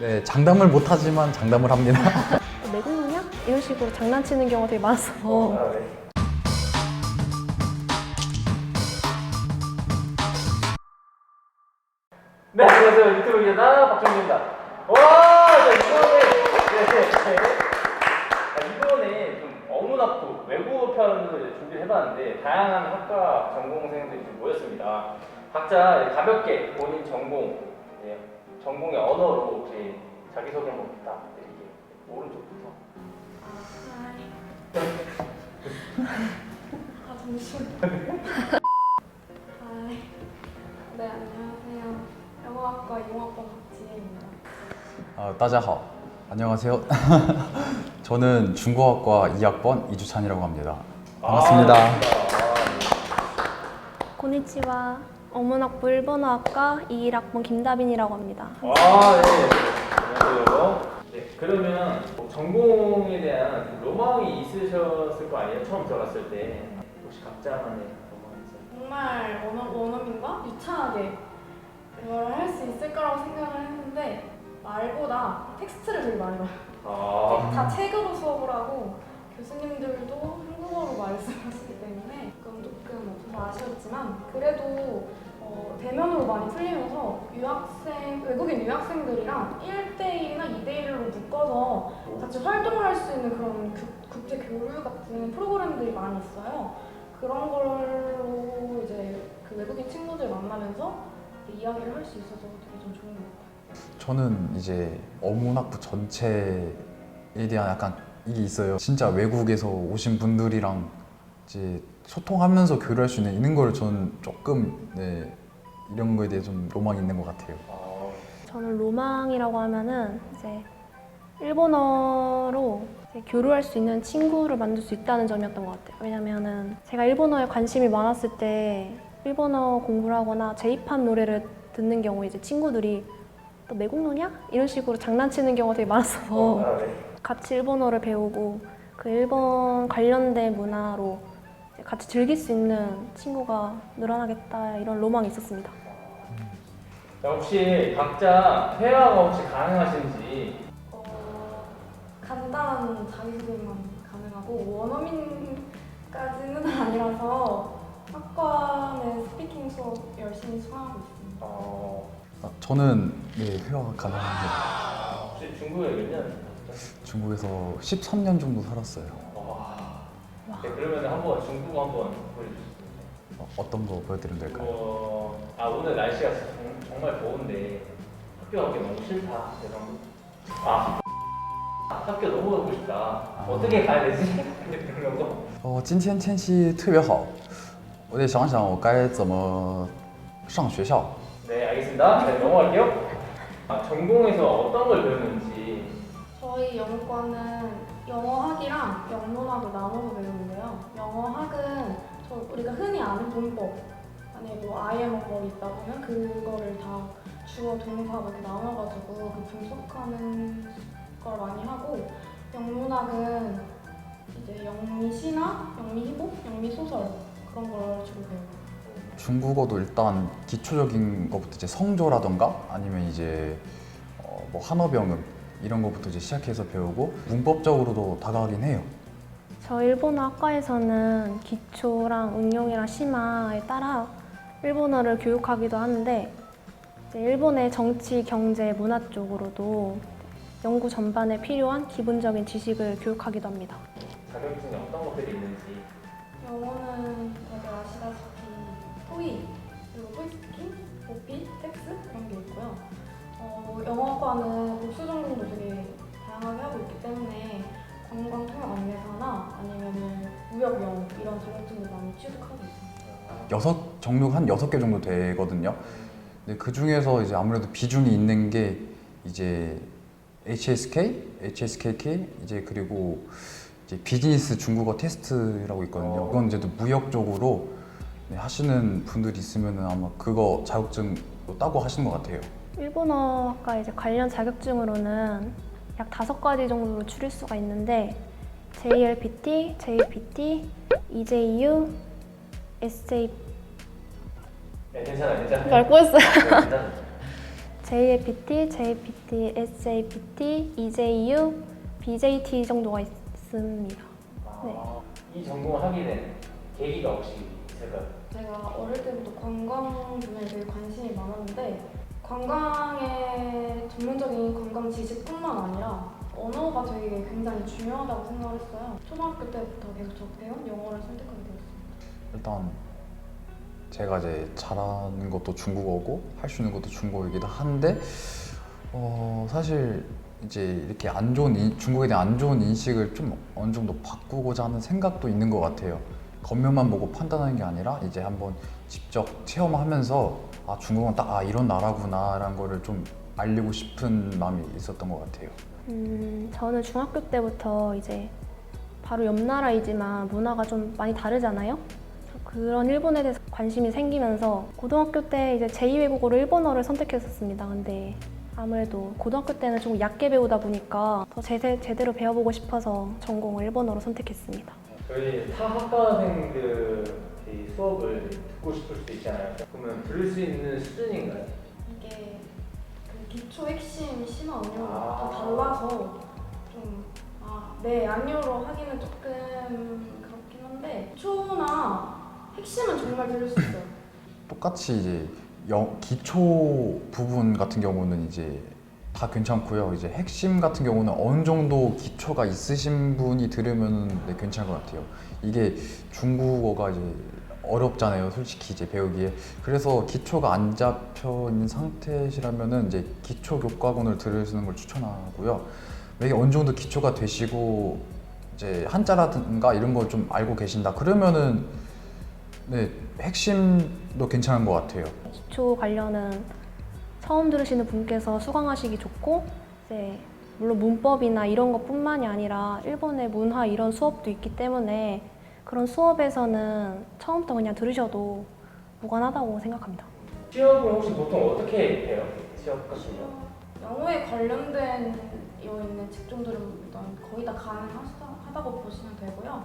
네, 장담을 못하지만 장담을 합니다. 내국노냐? 이런 식으로 장난치는 경우가 되게 많아서 아, 네. 네, 안녕하세요. 유튜브 기자 박정민입니다. 와, 자, 이번에, 네, 네, 네. 자, 이번에 좀 어문학부 외국어 편을 이제 준비를 해봤는데, 다양한 학과 전공생들이 좀 모였습니다. 각자 가볍게 본인 전공, 예, 전공의 언어로 이제 자기소개 한번 부탁드릴게요. 오른쪽부터. 아 잠시만. 아, 네 안녕하세요. 영어학과 이공학번 박지혜입니다. 아, 따자하. 안녕하세요. 저는 중국어학과 2학번 이주찬이라고 합니다. 반갑습니다. 아, 고니치와 어문학부 일본어학과 21학번 김다빈이라고 합니다. 아, 네. 안녕하세요. 네, 그러면 뭐 전공에 대한 로망이 있으셨을 거 아니에요? 처음 들어갔을 때. 혹시 각자만의 로망이 있어요? 정말 원어, 원어민과 유창하게 대화를 할수 있을 거라고 생각을 했는데 말보다 텍스트를 되게 많이 봐요. 아, 다 책으로 수업을 하고 교수님들도 한국어로 말씀하시기 때문에 조금 없어서 아쉬웠지만 그래도 어, 대면으로 많이 풀리면서 유학생 외국인 유학생들이랑 1대1이나 2대1로 묶어서 같이 활동을 할 수 있는 그런 국- 국제 교류 같은 프로그램들이 많이 있어요. 그런 걸로 이제 그 외국인 친구들 만나면서 이야기를 할 수 있어서 되게 좀 좋은 것 같아요. 저는 이제 어문학부 전체에 대한 약간 이게 있어요. 진짜 외국에서 오신 분들이랑 이제 소통하면서 교류할 수 있는 이런 걸 저는 조금 네, 이런 거에 대해 좀 로망이 있는 것 같아요. 아, 저는 로망이라고 하면은 이제 일본어로 이제 교류할 수 있는 친구를 만들 수 있다는 점이었던 것 같아요. 왜냐면은 제가 일본어에 관심이 많았을 때 일본어 공부를 하거나 제이팝 노래를 듣는 경우에 이제 친구들이 너 외국노냐? 이런 식으로 장난치는 경우가 되게 많았어서 아, 네. 같이 일본어를 배우고 그 일본 관련된 문화로 같이 즐길 수 있는 친구가 늘어나겠다 이런 로망이 있었습니다. 자, 혹시 각자 회화가 혹시 가능하신지 어, 간단한 자기소개만 가능하고 원어민까지는 아니라서 학과 내 스피킹 수업 열심히 수강하고 있습니다. 어, 아, 저는 네, 회화가 가능합니다. 혹시 중국에 몇 년? 중국에서 13년 정도 살았어요. 와. 네, 그러면 한번 중국어 한번 보여주시죠. 어, 어떤 거 보여드리면 될까요? 어, 아 오늘 날씨가 정, 정말 더운데 학교 가기 너무 싫다. 그래서 한번 아 학교 너무 가고 싶다. 어떻게 가야 되지? 그런 거. 哦，今天天气特别好，我得想想我该怎么上学校。 네 알겠습니다. 네, 넘어갈게요. 아, 전공에서 어떤 걸 배우는지. 저희 영어과는 영문학을 나눠서 배우는데요. 영어학은 저 우리가 흔히 아는 문법 만약에 뭐 IM어 거기 있다 보면 그거를 다 주어 동사 이렇게 나눠가지고 그 분석하는 걸 많이 하고 영문학은 이제 영미시나 영미 희곡, 영미 소설 그런 걸 주로 배워요. 중국어도 일단 기초적인 것부터 이제 성조라던가 아니면 이제 어, 뭐 한어병음 이런 것부터 이제 시작해서 배우고 문법적으로도 다가가긴 해요. 저 일본어 학과에서는 기초랑 응용이랑 심화에 따라 일본어를 교육하기도 하는데 이제 일본의 정치, 경제, 문화 쪽으로도 연구 전반에 필요한 기본적인 지식을 교육하기도 합니다. 자격증이 어떤 것들이 있는지. 영어는 다들 아시다시피 토익, 그리고 토익스피킹, 오피, 텍스 그런 게 있고요. 어, 영어과는 복수 전공도 되게 다양하게 하고 있기 때문에 관광 통역 안내사나 아니면은 무역 영어 이런 자격증도 많이 취득하고 있어요. 여섯 종류가 한 여섯 개 정도 되거든요. 근데 그 중에서 이제 아무래도 비중이 있는 게 이제 HSK, HSKK 이제 그리고 이제 비즈니스 중국어 테스트라고 있거든요. 그건 이제 또 무역 쪽으로 네, 하시는 분들이 있으면 아마 그거 자격증 따고 하시는 것 같아요. 일본어과 이제 관련 자격증으로는 약 다섯 가지 정도로 추릴 수가 있는데 JLPT, JPT, EJU, SJ 네, 괜찮아, 괜찮아. 말 꼬였어요. 네. JAPT, JPT, SAPT, EJU, BJT 정도가 있 습니다. 네. 아, 이 전공을 하게 된 계기가 혹시 있을까요? 제가 어릴 때부터 관광 분야에 되게 관심이 많았는데 관광의 전문적인 관광 지식뿐만 아니라 언어가 되게 굉장히 중요하다고 생각을 했어요. 초등학교 때부터 계속 적대한 영어를 선택하게 되었습니다. 일단 제가 이제 잘하는 것도 중국어고 할 수 있는 것도 중국어이기도 한데 어 사실 이제 이렇게 안 좋은 인- 중국에 대한 안 좋은 인식을 좀 어느 정도 바꾸고자 하는 생각도 있는 것 같아요. 겉면만 보고 판단하는 게 아니라 이제 한번 직접 체험하면서 아 중국은 딱 아 이런 나라구나라는 거를 좀 알리고 싶은 마음이 있었던 것 같아요. 음, 저는 중학교 때부터 이제 바로 옆 나라이지만 문화가 좀 많이 다르잖아요. 그런 일본에 대해서 관심이 생기면서 고등학교 때 이제 제2외국어로 일본어를 선택했었습니다. 근데 아무래도 고등학교 때는 좀 얕게 배우다 보니까 더 제대, 제대로 배워보고 싶어서 전공을 일본어로 선택했습니다. 저희 타 학과생들 이 수업을 듣고 싶을 수도 있잖아요. 그러면 들을 수 있는 수준인가요? 이게 그 기초 핵심 심화 아. 응용과 또 달라서 좀 아, 네, 안녕으로 하기는 조금 그렇긴 한데 기초나 핵심은 정말 들을 수 있어요. 똑같이 이제 영- 기초 부분 같은 경우는 이제 다 괜찮고요. 이제 핵심 같은 경우는 어느 정도 기초가 있으신 분이 들으면 네, 괜찮을 것 같아요. 이게 중국어가 이제 어렵잖아요. 솔직히 이제 배우기에. 그래서 기초가 안 잡혀 있는 상태시라면은 이제 기초 교과본을 들으시는 걸 추천하고요. 이게 어느 정도 기초가 되시고 이제 한자라든가 이런 거좀 알고 계신다. 그러면은 네, 핵심도 괜찮은 것 같아요. 기초 관련은 처음 들으시는 분께서 수강하시기 좋고 이제 물론 문법이나 이런 것뿐만이 아니라 일본의 문화 이런 수업도 있기 때문에 그런 수업에서는 처음부터 그냥 들으셔도 무관하다고 생각합니다. 취업은 혹시 보통 어떻게 해요? 취업 같은 거? 영어에 관련된 여 있는 직종들은 일단 거의 다 가능하다고 보시면 되고요.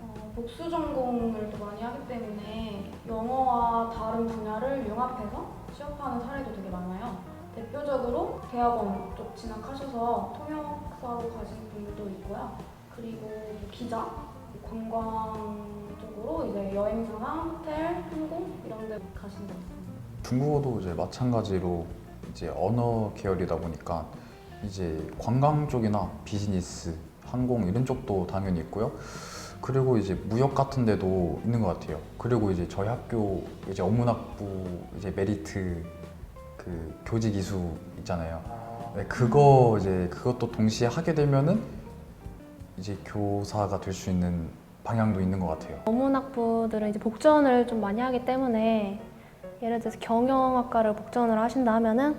어, 복수 전공을 또 많이 하기 때문에 영어와 다른 분야를 융합해서 취업하는 사례도 되게 많아요. 대표적으로 대학원 쪽 진학하셔서 통역사로 가신 분들도 있고요. 그리고 뭐 기자, 관광 쪽으로 이제 여행사나 호텔, 항공 이런 데것 같습니다. 중국어도 이제 마찬가지로 이제 언어 계열이다 보니까 이제 관광 쪽이나 비즈니스, 항공 이런 쪽도 당연히 있고요. 그리고 이제 무역 같은 데도 있는 것 같아요. 그리고 이제 저희 학교 이제 어문학부 이제 메리트 그 교직 이수 있잖아요. 아, 네, 그거 이제 그것도 동시에 하게 되면은 이제 교사가 될 수 있는 방향도 있는 것 같아요. 어문학부들은 이제 복전을 좀 많이 하기 때문에 예를 들어서 경영학과를 복전을 하신다 하면은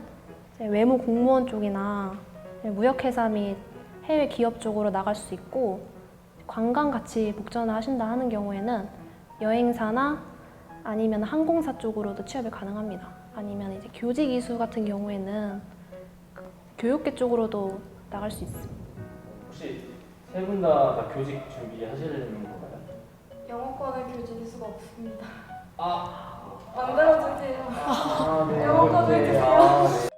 이제 외무 공무원 쪽이나 무역회사 및 해외 기업 쪽으로 나갈 수 있고 관광 같이 복전을 하신다 하는 경우에는 여행사나 아니면 항공사 쪽으로도 취업이 가능합니다. 아니면 이제 교직 이수 같은 경우에는 그 교육계 쪽으로도 나갈 수 있습니다. 혹시 세분다다 교직 준비하시는 건가요? 영어과는 교직 이수가 없습니다. 아, 만들어주세요. 아 네. 영어과도 네. 해주세요. 아, 네.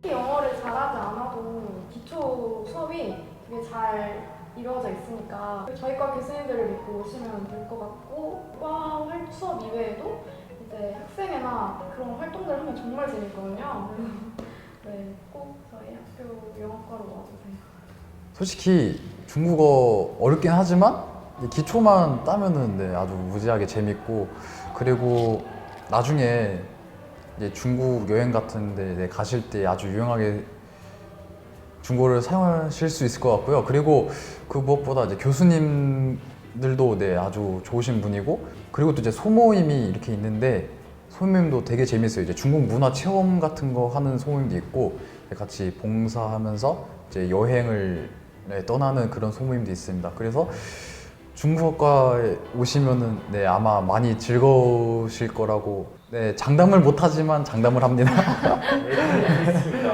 특히 영어를 잘하지 않아도 기초 수업이 되게 잘 이루어져 있으니까 저희과 교수님들을 믿고 오시면 될 것 같고 과 활- 수업 이외에도 이제 학생회나 그런 활동들 하면 정말 재밌거든요. 네, 꼭 저희 학교 영어과로 와주세요. 솔직히 중국어 어렵긴 하지만 이 기초만 따면은 네, 아주 무지하게 재밌고 그리고 나중에 이제 중국 여행 같은데 네, 가실 때 아주 유용하게 중국어를 사용하실 수 있을 것 같고요. 그리고 그 무엇보다 이제 교수님들도 네, 아주 좋으신 분이고 그리고 또 이제 소모임이 이렇게 있는데 소모임도 되게 재밌어요. 이제 중국 문화 체험 같은 거 하는 소모임도 있고 같이 봉사하면서 이제 여행을 네, 떠나는 그런 소모임도 있습니다. 그래서 중국어과에 오시면은 네, 아마 많이 즐거우실 거라고 네, 장담을 못 하지만 장담을 합니다.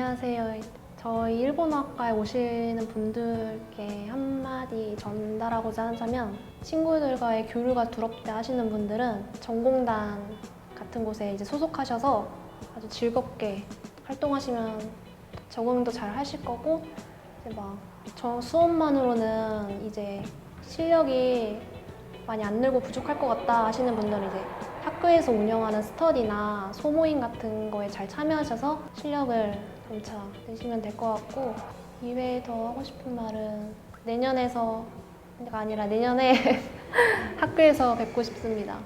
안녕하세요. 저희 일본어학과에 오시는 분들께 한마디 전달하고자 하자면 친구들과의 교류가 두렵다 하시는 분들은 전공단 같은 곳에 이제 소속하셔서 아주 즐겁게 활동하시면 적응도 잘 하실 거고 이제 막 저 수업만으로는 이제 실력이 많이 안 늘고 부족할 것 같다 하시는 분들은 이제 학교에서 운영하는 스터디나 소모임 같은 거에 잘 참여하셔서 실력을 점차 내시면 될 것 같고 이외에 더 하고 싶은 말은 내년에서 가 아니라 내년에 학교에서 뵙고 싶습니다.